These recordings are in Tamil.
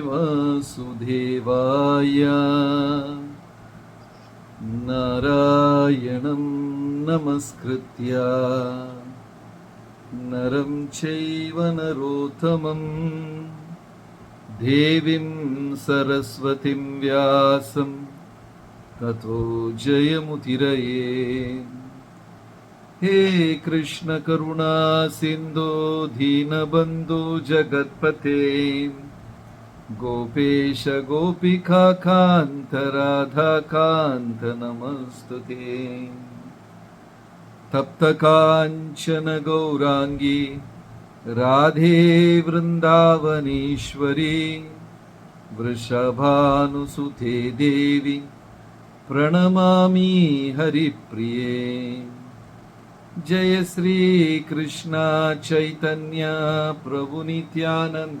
वासुदेवाय। नारायणं नमस्कृत्य। नरं चैव नरोत्तमम् देवीं सरस्वतीं व्यासं। ततो जयमुतिरये हे कृष्ण करुणा सिन्धो दीनबन्धो जगत्पते गोपेश राधा कान्त नमस्तु ते तप्तकाञ्चन गौराङ्गी, राधे वृन्दावनीश्वरी, वृषभानुसुते देवी, प्रणमामि हरिप्रिये। जय श्री कृष्ण चैतन्य प्रभु नित्यानंद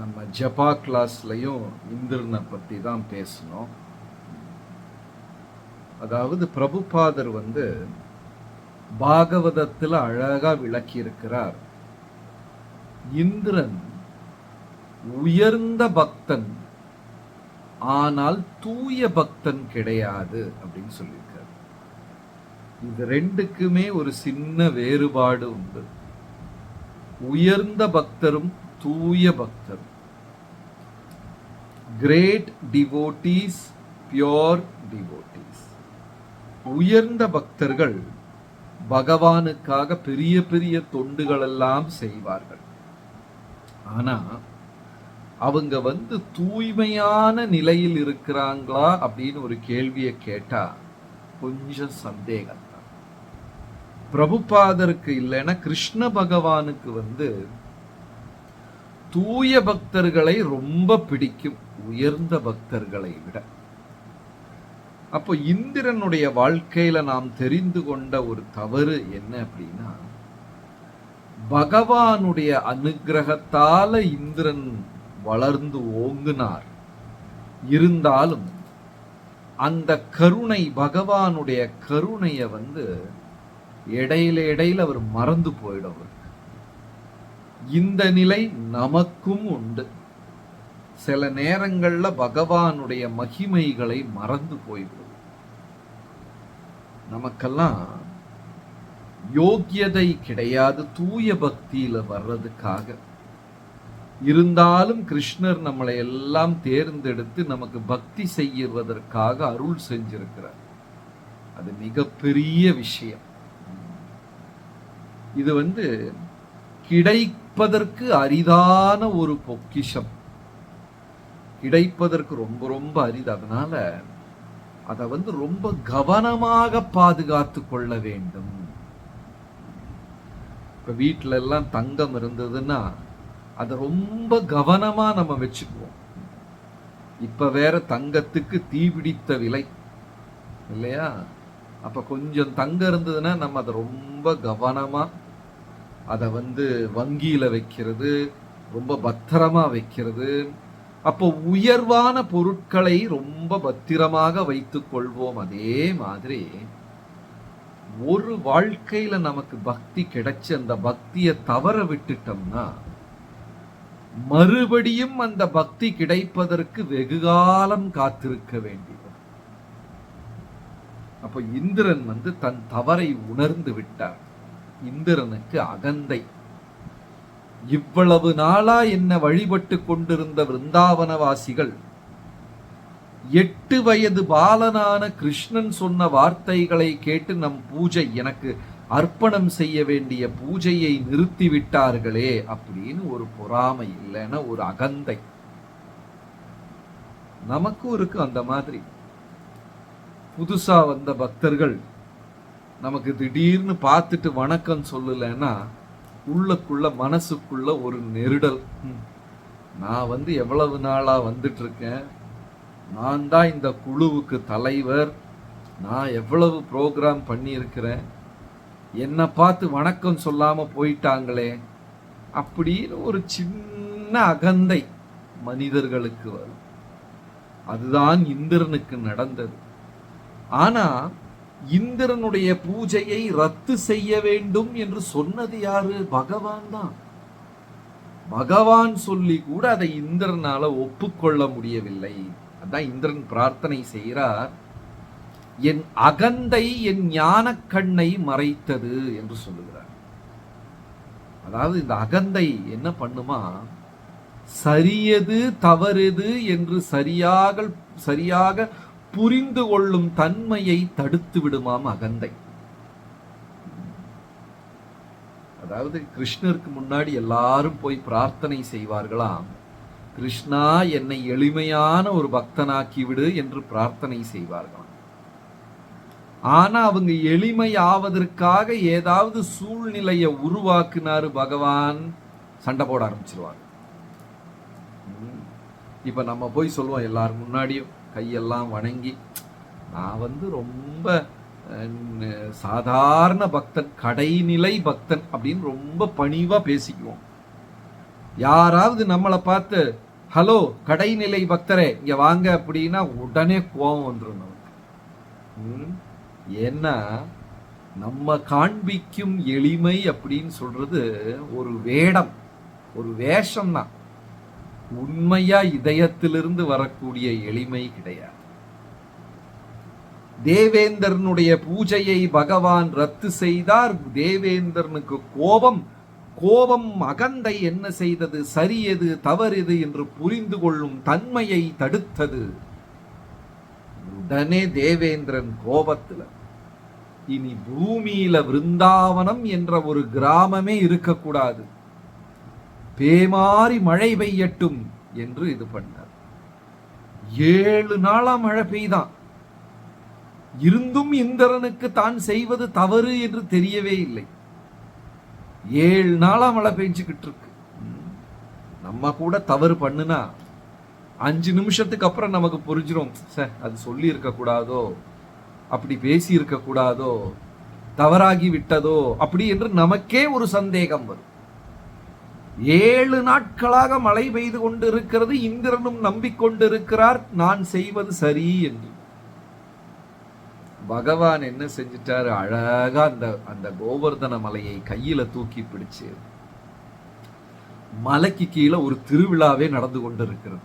நம்ம ஜபா கிளாஸ்லையும் இந்திரனை பற்றி தான் பேசணும். அதாவது பிரபுபாதர் வந்து பாகவதத்தில் அழகா விளக்கி இருக்கிறார் இந்திரன் உயர்ந்த பக்தன் ஆனால் தூய பக்தன் கிடையாது அப்படின்னு சொல்லியிருக்கார். இது ரெண்டுக்குமே ஒரு சின்ன வேறுபாடு உண்டு. உயர்ந்த பக்தரும் தூய பக்தர். கிரேட் டிவோட்டீஸ் பியோர் டிவோட்டீஸ் உயர்ந்த பக்தர்கள் பகவானுக்காக பெரிய பெரிய தொண்டுகள் எல்லாம் செய்வார்கள். ஆனா அவங்க வந்து தூய்மையான நிலையில் இருக்கிறாங்களா அப்படின்னு ஒரு கேள்வியை கேட்டா கொஞ்சம் சந்தேகம் தான் பிரபுபாதருக்கு இல்லைன்னா கிருஷ்ண பகவானுக்கு வந்து தூய பக்தர்களை ரொம்ப பிடிக்கும் உயர்ந்த பக்தர்களை விட. அப்போ இந்திரனுடைய வாழ்க்கையில நாம் தெரிந்து கொண்ட ஒரு தவறு என்ன அப்படின்னா பகவானுடைய அனுகிரகத்தால இந்திரன் வளர்ந்து ஓங்குனார். இருந்தாலும் அந்த கருணை பகவானுடைய கருணையை வந்து இடையில இடையில அவர் மறந்து போயிடும் அவருக்கு இந்த நிலை நமக்கும் உண்டு. சில நேரங்கள்ல பகவானுடைய மகிமைகளை மறந்து போய்விடும். நமக்கெல்லாம் யோக்கியதை கிடையாது தூய பக்தியில வர்றதுக்காக. இருந்தாலும் கிருஷ்ணர் நம்மளை எல்லாம் தேர்ந்தெடுத்து நமக்கு பக்தி செய்வதற்காக அருள் செஞ்சிருக்கிறார். அது மிகப்பெரிய விஷயம். இது வந்து கிடைப்பதற்கு அரிதான ஒரு பொக்கிஷம். கிடைப்பதற்கு ரொம்ப ரொம்ப அரிது. அதனால அதை வந்து ரொம்ப கவனமாக பாதுகாத்து கொள்ள வேண்டும். இப்ப வீட்டுல எல்லாம் தங்கம் இருந்ததுன்னா அதை ரொம்ப கவனமா நம்ம வச்சுக்குவோம். இப்ப வேற தங்கத்துக்கு தீபிடித்த விலை இல்லையா? அப்ப கொஞ்சம் தங்கம் இருந்ததுன்னா நம்ம அதை ரொம்ப கவனமா அதை வந்து வங்கியில வைக்கிறது ரொம்ப பத்திரமா வைக்கிறது. அப்போ உயர்வான பொருட்களை ரொம்ப பத்திரமாக வைத்துக் கொள்வோம் அதே மாதிரி ஒரு வாழ்க்கையில நமக்கு பக்தி கிடைச்ச அந்த பக்தியை தவற விட்டுட்டோம்னா மறுபடியும் அந்த பக்தி கிடைப்பதற்கு வெகுகாலம் காத்திருக்க வேண்டியது அப்ப இந்திரன் வந்து தன் தவறை உணர்ந்து விட்டார். இந்திரனுக்கு அகந்தை. இவ்வளவு நாளா என்ன வழிபட்டு கொண்டிருந்த விருந்தாவனவாசிகள் எட்டு வயது பாலனான கிருஷ்ணன் சொன்ன வார்த்தைகளை கேட்டு நம் பூஜை எனக்கு அர்ப்பணம் செய்ய வேண்டிய பூஜையை நிறுத்தி விட்டார்களே அப்படின்னு ஒரு பொறாமை இல்லைன்னா ஒரு அகந்தை. நமக்கும் இருக்கு அந்த மாதிரி. புதுசா வந்த பக்தர்கள் நமக்கு திடீர்னு பார்த்துட்டு வணக்கம் சொல்லலைன்னா உள்ளக்குள்ள மனசுக்குள்ள ஒரு நெருடல். நான் வந்து எவ்வளவு நாளா வந்துட்டு இருக்கேன் நான் தான் இந்த குழுவுக்கு தலைவர். நான் எவ்வளவு ப்ரோக்ராம் பண்ணியிருக்கிறேன்? என்னை பார்த்து வணக்கம் சொல்லாம போயிட்டாங்களே. அப்படின்னு ஒரு சின்ன அகந்தை மனிதர்களுக்கு வரும். அதுதான் இந்திரனுக்கு நடந்தது. ஆனா இந்திரனுடைய பூஜையை ரத்து செய்ய வேண்டும் என்று சொன்னது யாரு? பகவான் தான். பகவான் சொல்லி கூட அதை இந்திரனால ஒப்புக்கொள்ள முடியவில்லை. அதான் இந்திரன் பிரார்த்தனை செய்கிறார். என் அகந்தை என் ஞான கண்ணை மறைத்தது என்று சொல்லுகிறார். அதாவது இந்த அகந்தை என்ன பண்ணுமா? சரியது தவறுது என்று சரியாக சரியாக புரிந்து கொள்ளும் தன்மையை தடுத்து விடுமாம் அகந்தை. அதாவது கிருஷ்ணருக்கு முன்னாடி எல்லாரும் போய் பிரார்த்தனை செய்வார்களாம். கிருஷ்ணா என்னை எளிமையான ஒரு பக்தனாக்கி விடு என்று பிரார்த்தனை செய்வார்களாம். ஆனா அவங்க எளிமையாவதற்காக ஏதாவது சூழ்நிலையை உருவாக்குனாரு பகவான் சண்டை போட ஆரம்பிச்சிருவாங்க இப்ப நம்ம போய் சொல்லுவோம் எல்லாரும் முன்னாடியும். கையெல்லாம் வணங்கி நான் வந்து ரொம்ப சாதாரண பக்தன் கடைநிலை பக்தன் அப்படின்னு ரொம்ப பணிவாக பேசிக்குவோம். யாராவது நம்மளை பார்த்து ஹலோ கடைநிலை பக்தரே இங்கே வாங்க அப்படின்னா உடனே கோபம் வந்துடும் நமக்கு. ஏன்னா நம்ம காண்பிக்கும் எளிமை அப்படின்னு சொல்கிறது ஒரு வேடம் ஒரு வேஷம் தான் உண்மையா இதயத்திலிருந்து வரக்கூடிய எளிமை கிடையாது. தேவேந்திரனுடைய பூஜையை பகவான் ரத்து செய்தார். தேவேந்திரனுக்கு கோபம் கோபம் அகந்தை என்ன செய்தது? சரியது தவறுது என்று புரிந்து கொள்ளும் தன்மையை தடுத்தது. உடனே தேவேந்திரன் கோபத்துல இனி பூமியில விருந்தாவனம் என்ற ஒரு கிராமமே இருக்கக்கூடாது. பேமாறி மழை பெய்யட்டும் என்று இது பண்ணார். ஏழு நாளா மழை பெய்தான். இருந்தும் இந்திரனுக்கு தான் செய்வது தவறு என்று தெரியவே இல்லை. ஏழு நாளா மழை பெஞ்சுக்கிட்டு இருக்கு. நம்ம கூட தவறு பண்ணுனா அஞ்சு நிமிஷத்துக்கு அப்புறம் நமக்கு புரிஞ்சிடும் சார் அது சொல்லி இருக்க கூடாதோ? அப்படி பேசி இருக்க கூடாதோ? தவறாகி விட்டதோ? அப்படி என்று நமக்கே ஒரு சந்தேகம் வரும். ஏழு நாட்களாக மழை பெய்து கொண்டு இருக்கிறது இந்திரனும் நம்பிக்கொண்டிருக்கிறார் நான் செய்வது சரி என்று. பகவான் என்ன செஞ்சிட்டாரு? அழகா அந்த அந்த கோவர்தன மலையை கையில தூக்கி பிடிச்சு மலைக்கு கீழே ஒரு திருவிழாவே நடந்து கொண்டிருக்கிறது.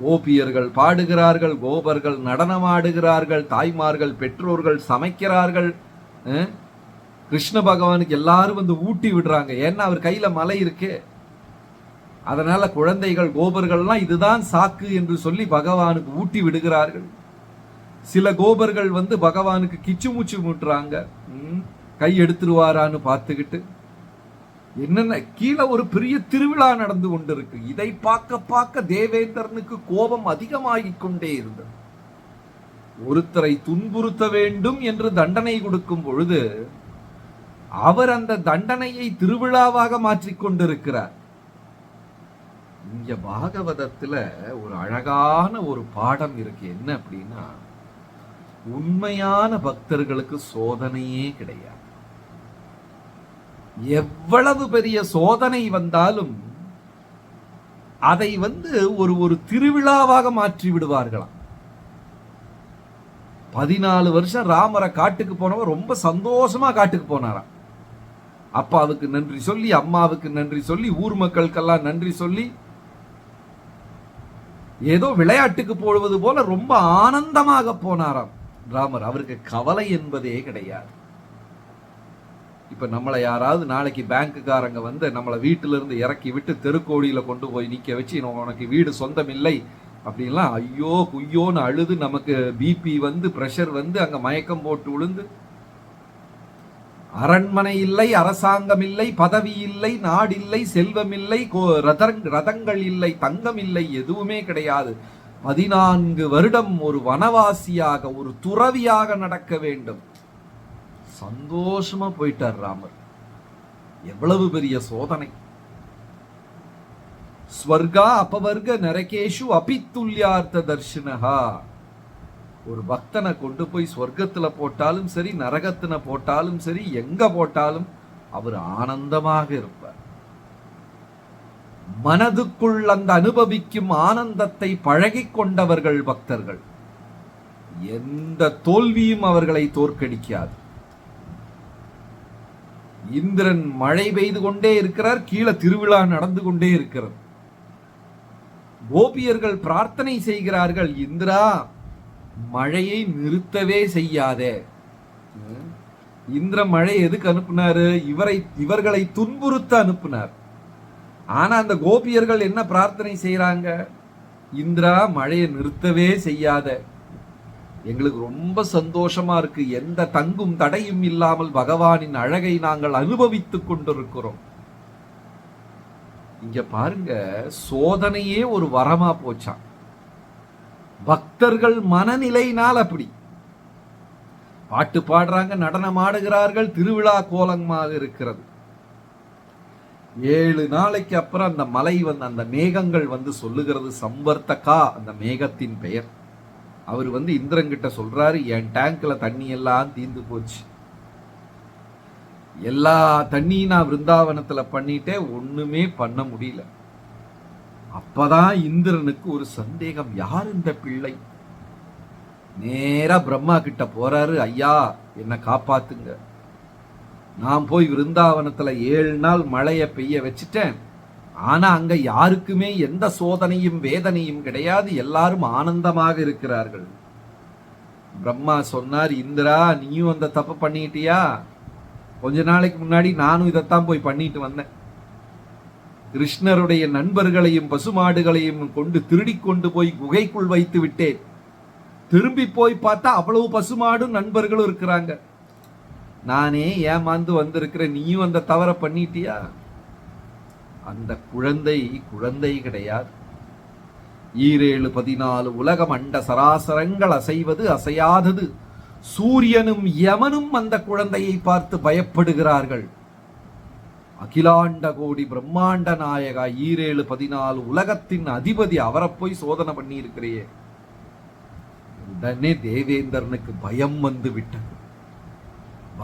கோபியர்கள் பாடுகிறார்கள் கோபர்கள் நடனமாடுகிறார்கள் தாய்மார்கள் பெற்றோர்கள் சமைக்கிறார்கள் கிருஷ்ண பகவானுக்கு எல்லாரும் வந்து ஊட்டி விடுறாங்க. ஏன்னா அவர் கையில மலை இருக்கே. அதனால குழந்தைகள் கோபர்கள்லாம் இதுதான் சாக்கு என்று சொல்லி பகவானுக்கு ஊட்டி விடுகிறார்கள். சில கோபர்கள் வந்து பகவானுக்கு கிச்சு மூச்சு மூட்டுறாங்க. கை எடுத்துருவாரான்னு பார்த்துக்கிட்டு. என்னென்ன கீழே ஒரு பெரிய திருவிழா நடந்து கொண்டிருக்கு. இதை பார்க்க பார்க்க தேவேந்திரனுக்கு கோபம் அதிகமாகி கொண்டே இருந்தது. ஒருத்தரை துன்புறுத்த வேண்டும் என்று தண்டனை கொடுக்கும் பொழுது அவர் அந்த தண்டனையை திருவிழாவாக மாற்றிக்கொண்டிருக்கிறார் இங்க பாகவதத்துல ஒரு அழகான ஒரு பாடம் இருக்கு. என்ன அப்படின்னா உண்மையான பக்தர்களுக்கு சோதனையே கிடையாது. எவ்வளவு பெரிய சோதனை வந்தாலும் அதை வந்து ஒரு ஒரு திருவிழாவாக மாற்றி விடுவார்களாம். பதினாலு வருஷம் ராமரை காட்டுக்கு போனவன் ரொம்ப சந்தோஷமா காட்டுக்கு போனாராம். அப்பாவுக்கு நன்றி சொல்லி அம்மாவுக்கு நன்றி சொல்லி ஊர் மக்களுக்கெல்லாம் நன்றி சொல்லி ஏதோ விளையாட்டுக்கு போடுவது போல ரொம்ப ஆனந்தமாக போனாராம். ராமர் அவருக்கு கவலை என்பதே கிடையாது. இப்ப நம்மளை யாராவது நாளைக்கு பேங்க்குக்காரங்க வந்து நம்மளை வீட்டுல இருந்து இறக்கி விட்டு தெருக்கோடியில கொண்டு போய் நிக்க வச்சு உனக்கு வீடு சொந்தம் இல்லை அப்படின்லாம் ஐயோ குய்யோன்னு அழுது நமக்கு பிபி வந்து பிரஷர் வந்து அங்க மயக்கம் போட்டு விழுந்து அரண்மனை இல்லை அரசாங்கம் இல்லை பதவி இல்லை நாடில்லை செல்வம் இல்லை கோ- ரதங் ரதங்கள் இல்லை தங்கம் இல்லை எதுவுமே கிடையாது. பதினான்கு வருடம் ஒரு வனவாசியாக ஒரு துறவியாக நடக்க வேண்டும். சந்தோஷமா போயிட்டார் ராமர். எவ்வளவு பெரிய சோதனை. ஸ்வர்கா அபவர்க நரகேஷு அபித்துல்யார்த்த தர்ஷினஹா. ஒரு பக்தனை கொண்டு போய் ஸ்வர்க்கத்துல போட்டாலும் சரி நரகத்துல போட்டாலும் சரி எங்கே போட்டாலும் அவர் ஆனந்தமாக இருப்பார். மனதுக்குள் அந்த அனுபவிக்கும் ஆனந்தத்தை பழகி கொண்டவர்கள் பக்தர்கள். எந்த தோல்வியும் அவர்களை தோற்கடிக்காது. இந்திரன் மழை பெய்து கொண்டே இருக்கிறார் கீழே திருவிழா நடந்து கொண்டே இருக்கிறது. கோபியர்கள் பிரார்த்தனை செய்கிறார்கள் இந்திரா மழையை நிறுத்தவே செய்யாதே. இந்திர மழை எதுக்கு அனுப்புனாரு? இவரை இவர்களை துன்புறுத்த அனுப்புனார். ஆனா அந்த கோபியர்கள் என்ன பிரார்த்தனை செய்யறாங்க இந்திரா மழையை நிறுத்தவே செய்யாத. எங்களுக்கு ரொம்ப சந்தோஷமா இருக்கு. எந்த தங்கும் தடையும் இல்லாமல் பகவானின் அழகை நாங்கள் அனுபவித்துக் கொண்டிருக்கிறோம். இங்க பாருங்க சோதனையே ஒரு வரமா போச்சான் பக்தர்கள் மனநிலையினால் அப்படி. பாட்டு பாடுறாங்க நடனம் ஆடுகிறார்கள் திருவிழா கோலமாக இருக்கிறது. ஏழு நாளைக்கு அப்புறம் அந்த மலை வந்து அந்த மேகங்கள் வந்து சொல்லுகிறது சம்பர்த்தகா அந்த மேகத்தின் பெயர். அவர் வந்து இந்திரங்கிட்ட சொல்றாரு என் டேங்க்ல தண்ணி எல்லாம் தீந்து போச்சு. எல்லா தண்ணியும் நான் விருந்தாவனத்தில் பண்ணிட்டேன் ஒண்ணுமே பண்ண முடியல. அப்பதான் இந்திரனுக்கு ஒரு சந்தேகம். யார் இந்த பிள்ளை? நேரா பிரம்மா கிட்ட போறாரு ஐயா என்னை காப்பாத்துங்க. நான் போய் விருந்தாவனத்துல ஏழு நாள் மழையை பெய்ய வச்சுட்டேன். ஆனா அங்க யாருக்குமே எந்த சோதனையும் வேதனையும் கிடையாது. எல்லாரும் ஆனந்தமாக இருக்கிறார்கள். பிரம்மா சொன்னார் இந்திரா நீயும் அந்த தப்பு பண்ணிட்டியா? கொஞ்ச நாளைக்கு முன்னாடி நானும் இதைத்தான் போய் பண்ணிட்டு வந்தேன். கிருஷ்ணருடைய நண்பர்களையும் பசுமாடுகளையும் கொண்டு திருடி கொண்டு போய் குகைக்குள் வைத்து விட்டேன். திரும்பி போய் பார்த்தா அவ்வளவு பசுமாடும் நண்பர்களும் இருக்கிறாங்க. நானே ஏமாந்து வந்திருக்கிறேன். நீயும் அந்த தவற பண்ணிட்டியா? அந்த குழந்தை குழந்தை கிடையாது. ஈரேழு பதினாலு உலகம் அண்ட சராசரங்கள் அசைவது அசையாதது. சூரியனும் யமனும் அந்த குழந்தையை பார்த்து பயப்படுகிறார்கள். அகிலாண்ட கோடி பிரம்மாண்ட நாயகா ஈரேழு பதினாலு உலகத்தின் அதிபதி அவரை போய் சோதனை பண்ணி இருக்கிறியே உடனே தேவேந்திரனுக்கு பயம் வந்து விட்டது.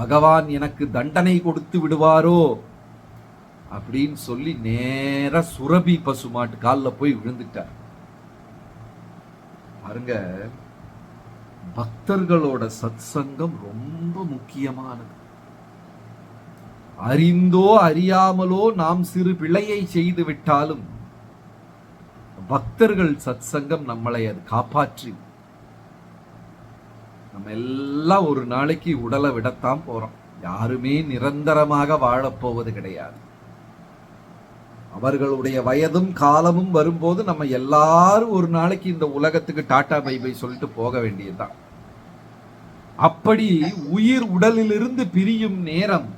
பகவான் எனக்கு தண்டனை கொடுத்து விடுவாரோ அப்படின்னு சொல்லி நேர சுரபி பசுமாட்டு காலில் போய் விழுந்துட்டார். பாருங்க பக்தர்களோட சத்சங்கம் ரொம்ப முக்கியமானது. அறிந்தோ அறியாமலோ நாம் சிறு பிழையை செய்து விட்டாலும் பக்தர்கள் சத்சங்கம் நம்மளை அது காப்பாற்றி. நம்ம எல்லாம் ஒரு நாளைக்கு உடலை விடத்தான் போறோம். யாருமே நிரந்தரமாக வாழப்போவது கிடையாது. அவர்களுடைய வயதும் காலமும் வரும்போது நம்ம எல்லாரும் ஒரு நாளைக்கு இந்த உலகத்துக்கு டாடா பை பை சொல்லிட்டு போக வேண்டியதுதான். அப்படி உயிர் உடலிலிருந்து பிரியும் நேரம்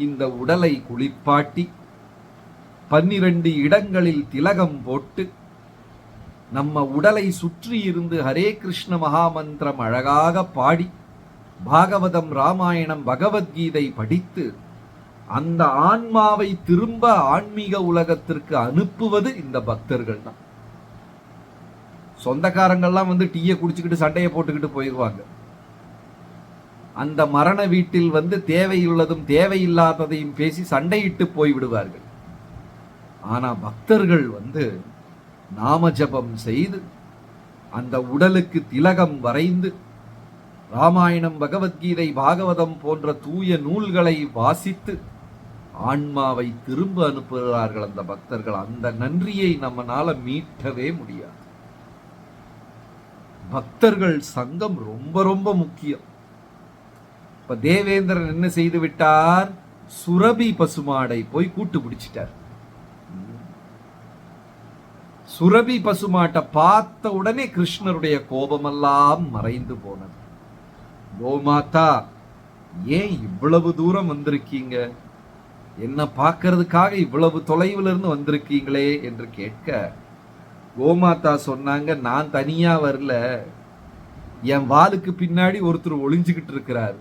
இந்த உடலை குளிப்பாட்டி பன்னிரண்டு இடங்களில் திலகம் போட்டு நம்ம உடலை சுற்றி இருந்து ஹரே கிருஷ்ண மகாமந்திரம் அழகாக பாடி பாகவதம் ராமாயணம் பகவத்கீதை படித்து அந்த ஆன்மாவை திரும்ப ஆன்மீக உலகத்திற்கு அனுப்புவது இந்த பக்தர்கள் தான். சொந்தக்காரங்கள்லாம் வந்து டீயை குடிச்சுக்கிட்டு சண்டையை போட்டுக்கிட்டு போயிடுவாங்க அந்த மரண வீட்டில் வந்து தேவையுள்ளதும் தேவையில்லாததையும் பேசி சண்டையிட்டு போய் விடுவார்கள். பக்தர்கள் வந்து நாம ஜபம் செய்து அந்த உடலுக்கு திலகம் வரைந்து ராமாயணம் பகவத்கீதை பாகவதம் போன்ற தூய நூல்களை வாசித்து ஆன்மாவை திரும்ப அனுப்புகிறார்கள் அந்த பக்தர்கள். அந்த நன்றியை நம்மனால மீட்டவே முடியாது. பக்தர்கள் சங்கம் ரொம்ப ரொம்ப முக்கியம். இப்ப தேவேந்திரன் என்ன செய்து விட்டார்? சுரபி பசுமாடை போய் கூட்டு பிடிச்சிட்டார். சுரபி பசுமாட்டை பார்த்த உடனே கிருஷ்ணருடைய கோபமெல்லாம் மறைந்து போனது. கோமாதா ஏன் இவ்வளவு தூரம் வந்திருக்கீங்க? என்ன பார்க்கறதுக்காக இவ்வளவு தொலைவில் இருந்து வந்திருக்கீங்களே? என்று கேட்க கோமாதா சொன்னாங்க நான் தனியா வரல. என் வாளுக்கு பின்னாடி ஒருத்தர் ஒளிஞ்சுக்கிட்டு இருக்கிறாரு.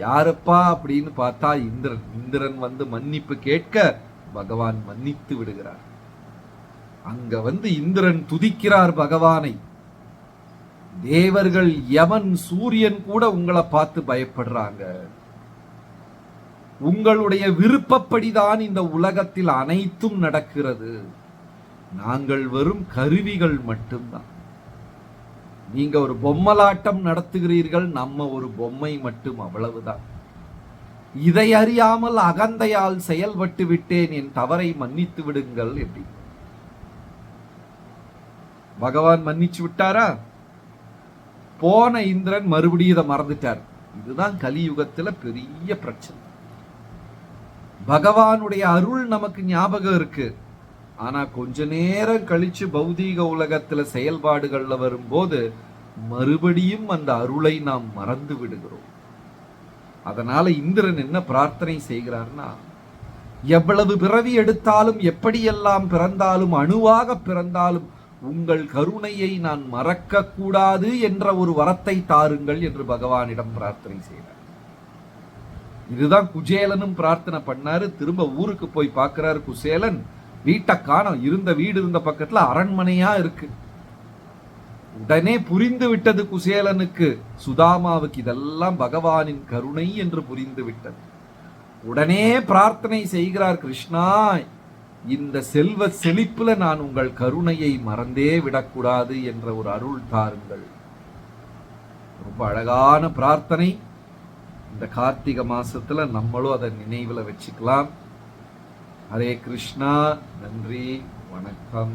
யாருப்பா அப்படின்னு பார்த்தா இந்திரன். இந்திரன் வந்து மன்னிப்பு கேட்க பகவான் மன்னித்து விடுகிறார். அங்க வந்து இந்திரன் துதிக்கிறார் பகவானை. தேவர்கள் யமன் சூரியன் கூட உங்களை பார்த்து பயப்படுறாங்க. உங்களுடைய விருப்பப்படிதான் இந்த உலகத்தில் அனைத்தும் நடக்கிறது. நாங்கள் வெறும் கருவிகள் மட்டும்தான். நீங்க ஒரு பொம்மலாட்டம் நடத்துகிறீர்கள் நம்ம ஒரு பொம்மை மட்டும் அவ்வளவுதான். இதை அறியாமல் அகந்தையால் செயல்பட்டு விட்டேன் என் தவறை மன்னித்து விடுங்கள் எப்படி? பகவான் மன்னிச்சு விட்டாரா? போன இந்திரன் மறுபடியும் இதை மறந்துட்டார். இதுதான் கலியுகத்துல பெரிய பிரச்சனை. பகவானுடைய அருள் நமக்கு ஞாபகம் இருக்கு. ஆனா கொஞ்ச நேரம் கழிச்சு பௌதீக உலகத்துல செயல்பாடுகள்ல வரும்போது மறுபடியும் அந்த அருளை நாம் மறந்து விடுகிறோம். அதனால இந்திரன் என்ன பிரார்த்தனை செய்கிறார்னா எவ்வளவு பிறவி எடுத்தாலும் எப்படியெல்லாம் பிறந்தாலும் அணுவாக பிறந்தாலும் உங்கள் கருணையை நான் மறக்க கூடாது என்ற ஒரு வரத்தை தாருங்கள் என்று பகவானிடம் பிரார்த்தனை செய்தார் இதுதான் குஜேலனும் பிரார்த்தனை பண்ணாரு. திரும்ப ஊருக்கு போய் பார்க்கிறார் குசேலன். வீட்டை காணும். இருந்த வீடு இருந்த பக்கத்துல அரண்மனையா இருக்கு. உடனே புரிந்து விட்டது குசேலனுக்கு. சுதாமாவுக்கு இதெல்லாம் பகவானின் கருணை என்று புரிந்து விட்டது. உடனே பிரார்த்தனை செய்கிறார் கிருஷ்ணா இந்த செல்வ செழிப்புல நான் உங்கள் கருணையை மறந்தே விடக்கூடாது என்ற ஒரு அருள் தாருங்கள். ரொம்ப அழகான பிரார்த்தனை. இந்த கார்த்திகை மாசத்துல நம்மளும் அதை நினைவுல வச்சுக்கலாம். ஹரே கிருஷ்ணா நன்றி வணக்கம்.